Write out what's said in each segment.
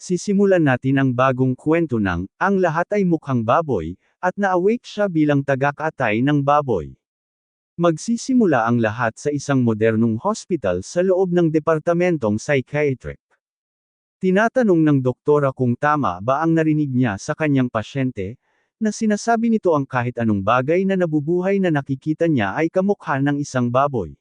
Sisimulan natin ang bagong kwento ng, ang lahat ay mukhang baboy, at na-awake siya bilang tagakatay ng baboy. Magsisimula ang lahat sa isang modernong hospital sa loob ng departamentong psychiatric. Tinatanong ng doktora kung tama ba ang narinig niya sa kanyang pasyente, na sinasabi nito ang kahit anong bagay na nabubuhay na nakikita niya ay kamukha ng isang baboy.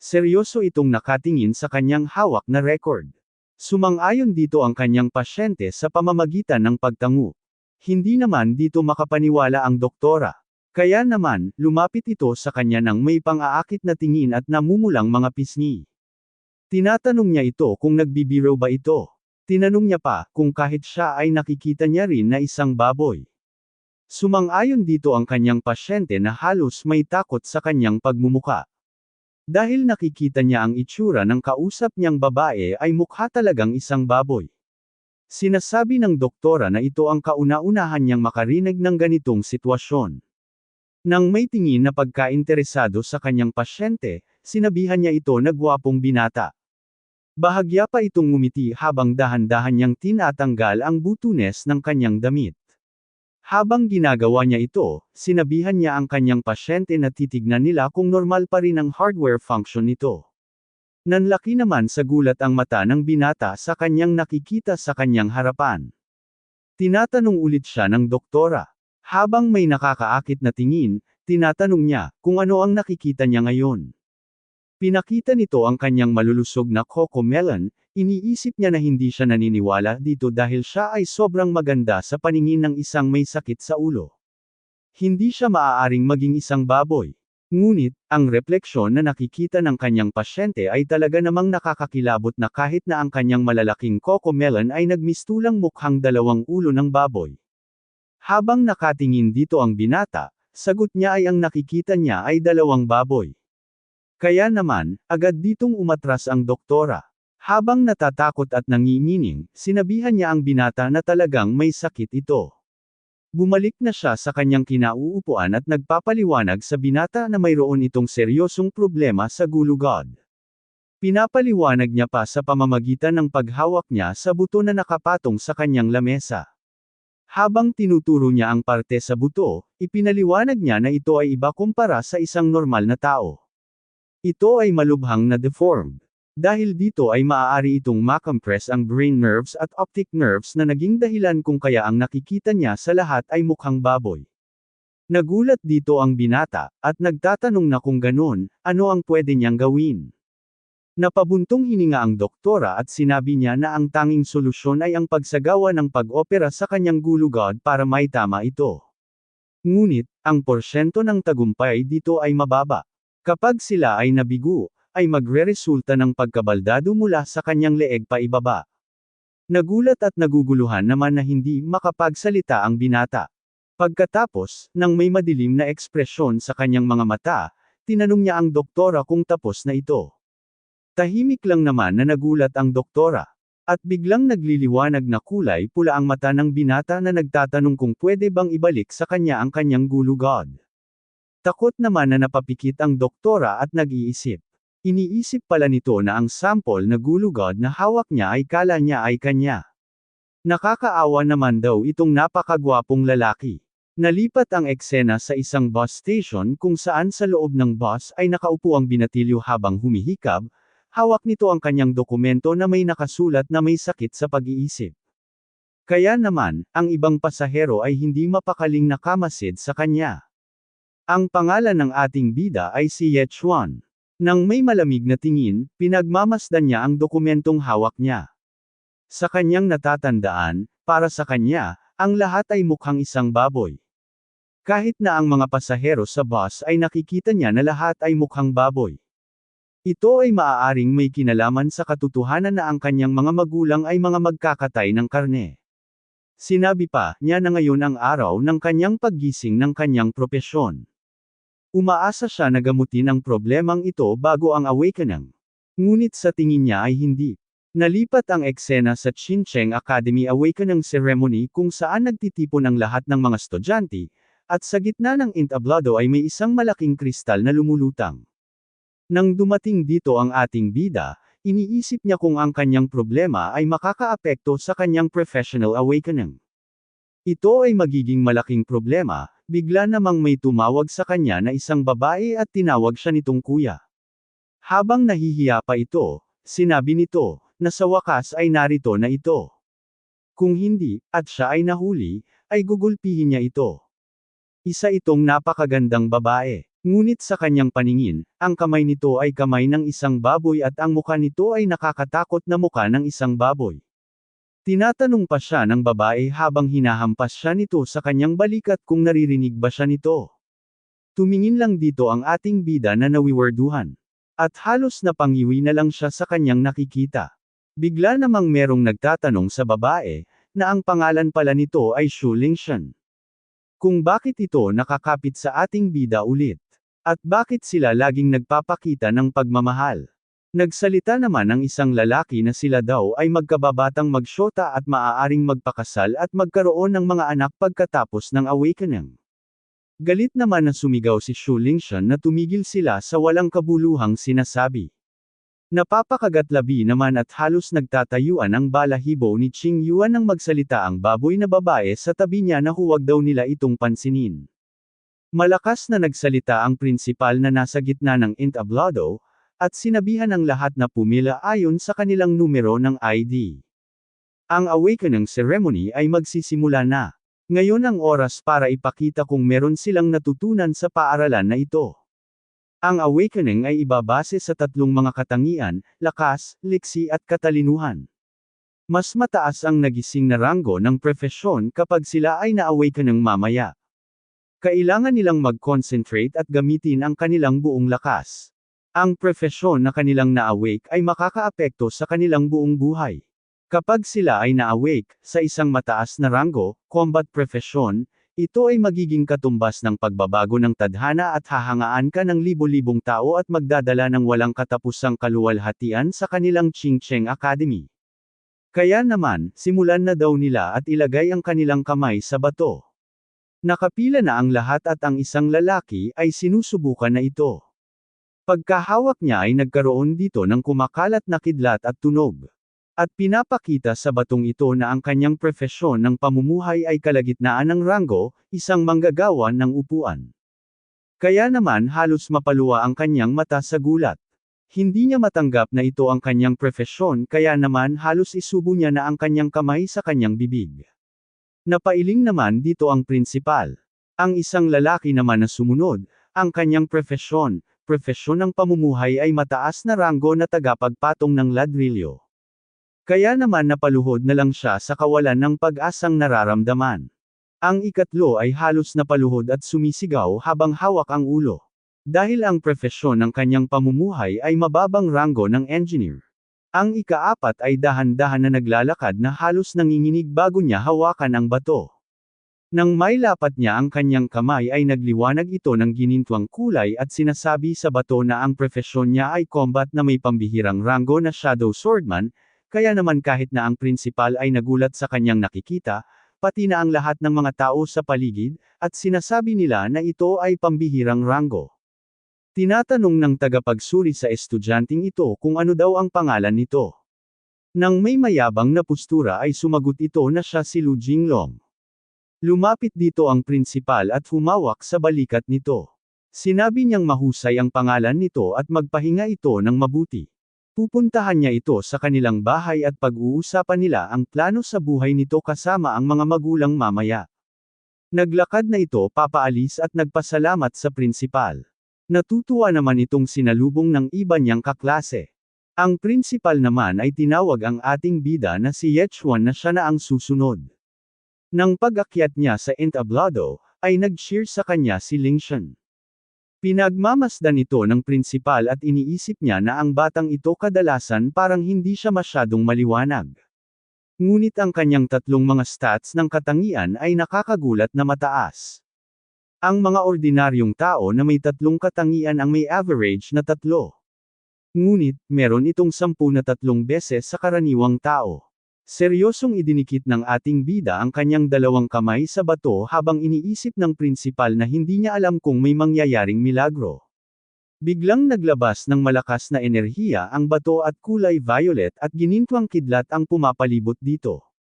Seryoso itong nakatingin sa kanyang hawak na record. Sumang-ayon dito ang kanyang pasyente sa pamamagitan ng pagtango. Hindi naman dito makapaniwala ang doktora. Kaya naman, lumapit ito sa kanya ng may pang-aakit na tingin at namumulang mga pisngi. Tinatanong niya ito kung nagbibiro ba ito. Tinanong niya pa, kung kahit siya ay nakikita niya rin na isang baboy. Sumang-ayon dito ang kanyang pasyente na halos may takot sa kanyang pagmumuka. Dahil nakikita niya ang itsura ng kausap niyang babae ay mukha talagang isang baboy. Sinasabi ng doktora na ito ang kauna-unahan niyang makarinig ng ganitong sitwasyon. Nang may tingin na pagkainteresado sa kanyang pasyente, sinabihan niya ito na gwapong binata. Bahagya pa itong ngumiti habang dahan-dahan niyang tinatanggal ang butunes ng kanyang damit. Habang ginagawa niya ito, sinabihan niya ang kanyang pasyente na titignan nila kung normal pa rin ang hardware function nito. Nanlaki naman sa gulat ang mata ng binata sa kanyang nakikita sa kanyang harapan. Tinatanong ulit siya ng doktora. Habang may nakakaakit na tingin, tinatanong niya kung ano ang nakikita niya ngayon. Pinakita nito ang kanyang malulusog na coco melon, iniisip niya na hindi siya naniniwala dito dahil siya ay sobrang maganda sa paningin ng isang may sakit sa ulo. Hindi siya maaaring maging isang baboy. Ngunit, ang refleksyon na nakikita ng kanyang pasyente ay talaga namang nakakakilabot na kahit na ang kanyang malalaking coco melon ay nagmistulang mukhang dalawang ulo ng baboy. Habang nakatingin dito ang binata, sagot niya ay ang nakikita niya ay dalawang baboy. Kaya naman, agad ditong umatras ang doktora. Habang natatakot at nangingining, sinabihan niya ang binata na talagang may sakit ito. Bumalik na siya sa kanyang kinauupuan at nagpapaliwanag sa binata na mayroon itong seryosong problema sa gulugod. Pinapaliwanag niya pa sa pamamagitan ng paghawak niya sa buto na nakapatong sa kanyang lamesa. Habang tinuturo niya ang parte sa buto, ipinaliwanag niya na ito ay iba kumpara sa isang normal na tao. Ito ay malubhang na deformed. Dahil dito ay maaari itong makompress ang brain nerves at optic nerves na naging dahilan kung kaya ang nakikita niya sa lahat ay mukhang baboy. Nagulat dito ang binata, at nagtatanong na kung ganon, ano ang pwede niyang gawin. Napabuntong hininga ang doktora at sinabi niya na ang tanging solusyon ay ang pagsagawa ng pag-opera sa kanyang gulugod para maitama ito. Ngunit, ang porsyento ng tagumpay dito ay mababa. Kapag sila ay nabigo, ay magre-resulta ng pagkabaldado mula sa kanyang leeg pa ibaba. Nagulat at naguguluhan naman na hindi makapagsalita ang binata. Pagkatapos, nang may madilim na ekspresyon sa kanyang mga mata, tinanong niya ang doktora kung tapos na ito. Tahimik lang naman na nagulat ang doktora. At biglang nagliliwanag na kulay pula ang mata ng binata na nagtatanong kung pwede bang ibalik sa kanya ang kanyang gulugod. Takot naman na napapikit ang doktora at nag-iisip. Iniisip pala nito na ang sample na gulugod na hawak niya ay kala niya ay kanya. Nakakaawa naman daw itong napakagwapong lalaki. Nalipat ang eksena sa isang bus station kung saan sa loob ng bus ay nakaupo ang binatilyo habang humihikab, hawak nito ang kanyang dokumento na may nakasulat na may sakit sa pag-iisip. Kaya naman, ang ibang pasahero ay hindi mapakaling nakamasid sa kanya. Ang pangalan ng ating bida ay si Ye Chuan. Nang may malamig na tingin, pinagmamasdan niya ang dokumentong hawak niya. Sa kanyang natatandaan, para sa kanya, ang lahat ay mukhang isang baboy. Kahit na ang mga pasahero sa bus ay nakikita niya na lahat ay mukhang baboy. Ito ay maaaring may kinalaman sa katotohanan na ang kanyang mga magulang ay mga magkakatay ng karne. Sinabi pa niya na ngayon ang araw ng kanyang paggising ng kanyang propesyon. Umaasa siya na gamutin ang problemang ito bago ang awakening. Ngunit sa tingin niya ay hindi. Nalipat ang eksena sa Chincheng Academy Awakening Ceremony kung saan nagtitipon ang lahat ng mga estudyante, at sa gitna ng entablado ay may isang malaking kristal na lumulutang. Nang dumating dito ang ating bida, Iniisip niya kung ang kanyang problema ay makakaapekto sa kanyang professional awakening. Ito ay magiging malaking problema, bigla namang may tumawag sa kanya na isang babae at tinawag siya nitong kuya. Habang nahihiya pa ito, sinabi nito, na sa wakas ay narito na ito. Kung hindi, at siya ay nahuli, ay gugulpihin niya ito. Isa itong napakagandang babae. Ngunit sa kanyang paningin, ang kamay nito ay kamay ng isang baboy at ang muka nito ay nakakatakot na muka ng isang baboy. Tinatanong pa siya ng babae habang hinahampas siya nito sa kanyang balikat kung naririnig ba siya nito. Tumingin lang dito ang ating bida na nawiwarduhan. At halos napangiwi na lang siya sa kanyang nakikita. Bigla namang merong nagtatanong sa babae, na ang pangalan pala nito ay Shu Lingshan. Kung bakit ito nakakapit sa ating bida ulit. At bakit sila laging nagpapakita ng pagmamahal? Nagsalita naman ang isang lalaki na sila daw ay magkababatang magsyota at maaaring magpakasal at magkaroon ng mga anak pagkatapos ng awakening. Galit naman na sumigaw si Shu Lingshan na tumigil sila sa walang kabuluhang sinasabi. Napapakagatlabi naman at halos nagtatayuan ang balahibo ni Ching Yuan nang magsalita ang baboy na babae sa tabi niya na huwag daw nila itong pansinin. Malakas na nagsalita ang prinsipal na nasa gitna ng entablado, at sinabihan ang lahat na pumila ayon sa kanilang numero ng ID. Ang awakening ceremony ay magsisimula na. Ngayon ang oras para ipakita kung meron silang natutunan sa paaralan na ito. Ang awakening ay ibabase sa tatlong mga katangian, lakas, liksi at katalinuhan. Mas mataas ang nagising na ranggo ng profesyon kapag sila ay na-awakening mamaya. Kailangan nilang mag-concentrate at gamitin ang kanilang buong lakas. Ang profesyon na kanilang na-awake ay makakaapekto sa kanilang buong buhay. Kapag sila ay na-awake, sa isang mataas na ranggo, combat profession, ito ay magiging katumbas ng pagbabago ng tadhana at hahangaan ka ng libo-libong tao at magdadala ng walang katapusang kaluwalhatian sa kanilang Ching Cheng Academy. Kaya naman, simulan na daw nila at ilagay ang kanilang kamay sa bato. Nakapila na ang lahat at ang isang lalaki ay sinusubukan na ito. Pagkahawak niya ay nagkaroon dito ng kumakalat na kidlat at tunog. At pinapakita sa batong ito na ang kanyang profesyon ng pamumuhay ay kalagitnaan ng ranggo, isang manggagawa ng upuan. Kaya naman halos mapaluwa ang kanyang mata sa gulat. Hindi niya matanggap na ito ang kanyang profesyon kaya naman halos isubo niya na ang kanyang kamay sa kanyang bibig. Napailing naman dito ang prinsipal. Ang isang lalaki naman na sumunod, ang kanyang profesyon, profesyon ng pamumuhay ay mataas na ranggo na tagapagpatong ng ladrilyo. Kaya naman napaluhod na lang siya sa kawalan ng pag-asang nararamdaman. Ang ikatlo ay halos napaluhod at sumisigaw habang hawak ang ulo. Dahil ang profesyon ng kanyang pamumuhay ay mababang ranggo ng engineer. Ang ikaapat ay dahan-dahan na naglalakad na halos nanginginig bago niya hawakan ang bato. Nang may lapat niya ang kanyang kamay ay nagliwanag ito ng ginintwang kulay at sinasabi sa bato na ang profesyon niya ay combat na may pambihirang ranggo na Shadow Swordman, kaya naman kahit na ang prinsipal ay nagulat sa kanyang nakikita, pati na ang lahat ng mga tao sa paligid, at sinasabi nila na ito ay pambihirang ranggo. Tinatanong ng tagapagsuri sa estudyanteng ito kung ano daw ang pangalan nito. Nang may mayabang na postura ay sumagot ito na siya si Lu Jinglong. Lumapit dito ang prinsipal at humawak sa balikat nito. Sinabi niyang mahusay ang pangalan nito at magpahinga ito ng mabuti. Pupuntahan niya ito sa kanilang bahay at pag-uusapan nila ang plano sa buhay nito kasama ang mga magulang mamaya. Naglakad na ito papaalis at nagpasalamat sa prinsipal. Natutuwa naman itong sinalubong ng iba niyang kaklase. Ang prinsipal naman ay tinawag ang ating bida na si Yechuan na siya na ang susunod. Nang pag-akyat niya sa entablado, ay nag-cheer sa kanya si Lingshan. Pinagmamasdan ito ng prinsipal at iniisip niya na ang batang ito kadalasan parang hindi siya masyadong maliwanag. Ngunit ang kanyang tatlong mga stats ng katangian ay nakakagulat na mataas. Ang mga ordinaryong tao na may tatlong katangian ang may average na tatlo. Ngunit, meron itong sampu na tatlong beses sa karaniwang tao. Seryosong idinikit ng ating bida ang kanyang dalawang kamay sa bato habang iniisip ng prinsipal na hindi niya alam kung may mangyayaring milagro. Biglang naglabas ng malakas na enerhiya ang bato at kulay violet at ginintwang kidlat ang pumapalibot dito.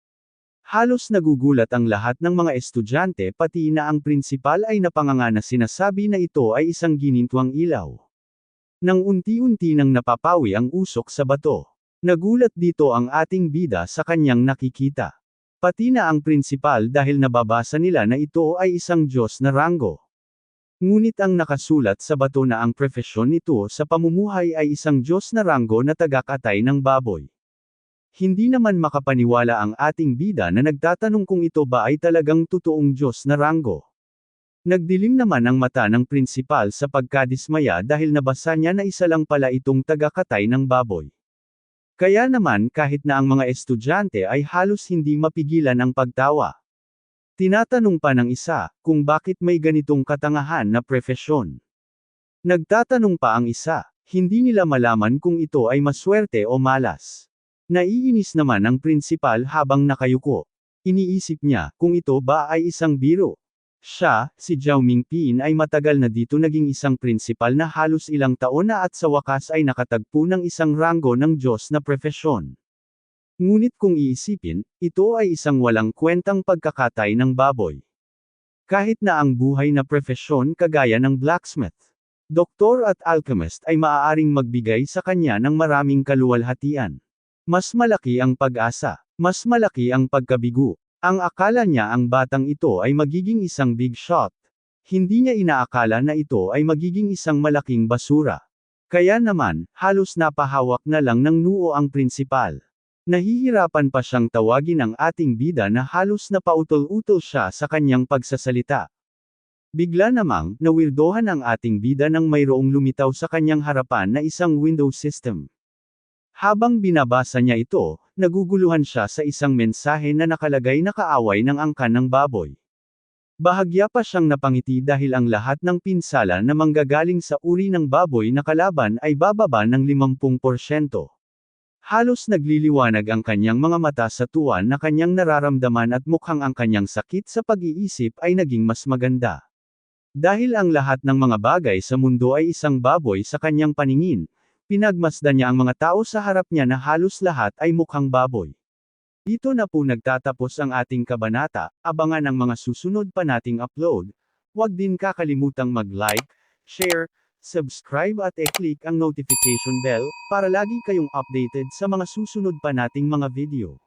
Halos nagugulat ang lahat ng mga estudyante pati na ang prinsipal ay napanganga na sinasabi na ito ay isang ginintwang ilaw. Nang unti-unti nang napapawi ang usok sa bato. Nagulat dito ang ating bida sa kanyang nakikita. Pati na ang prinsipal dahil nababasa nila na ito ay isang Diyos na ranggo. Ngunit ang nakasulat sa bato na ang profesyon nito sa pamumuhay ay isang Diyos na ranggo na tagakatay ng baboy. Hindi naman makapaniwala ang ating bida na nagtatanong kung ito ba ay talagang totoong Diyos na ranggo. Nagdilim naman ang mata ng prinsipal sa pagkadismaya dahil nabasa niya na isa lang pala itong tagakatay ng baboy. Kaya naman kahit na ang mga estudyante ay halos hindi mapigilan ang pagtawa. Tinatanong pa ng isa, kung bakit may ganitong katangahan na profesyon. Nagtatanong pa ang isa, hindi nila malaman kung ito ay maswerte o malas. Naiinis naman ang prinsipal habang nakayuko. Iniisip niya, kung ito ba ay isang biro. Siya, si Jiao Mingpin ay matagal na dito naging isang prinsipal na halos ilang taon na at sa wakas ay nakatagpo ng isang ranggo ng Diyos na profesyon. Ngunit kung iisipin, ito ay isang walang kwentang pagkakatay ng baboy. Kahit na ang buhay na profesyon kagaya ng blacksmith, doktor at alchemist ay maaaring magbigay sa kanya ng maraming kaluwalhatian. Mas malaki ang pag-asa, mas malaki ang pagkabigo. Ang akala niya ang batang ito ay magiging isang big shot. Hindi niya inaakala na ito ay magiging isang malaking basura. Kaya naman, halos napahawak na lang ng noo ang prinsipal. Nahihirapan pa siyang tawagin ang ating bida na halos napautol-utol siya sa kanyang pagsasalita. Bigla namang, nawirdohan ang ating bida nang mayroong lumitaw sa kanyang harapan na isang window system. Habang binabasa niya ito, naguguluhan siya sa isang mensahe na nakalagay na kaaway ng angkan ng baboy. Bahagya pa siyang napangiti dahil ang lahat ng pinsala na manggagaling sa uri ng baboy na kalaban ay bababa ng 50%. Halos nagliliwanag ang kanyang mga mata sa tuwa na kanyang nararamdaman at mukhang ang kanyang sakit sa pag-iisip ay naging mas maganda. Dahil ang lahat ng mga bagay sa mundo ay isang baboy sa kanyang paningin, Pinagmasdan niya ang mga tao sa harap niya na halos lahat ay mukhang baboy. Dito na po nagtatapos ang ating kabanata, abangan ang mga susunod pa nating upload. Huwag din kakalimutang mag-like, share, subscribe at e-click ang notification bell, para lagi kayong updated sa mga susunod pa nating mga video.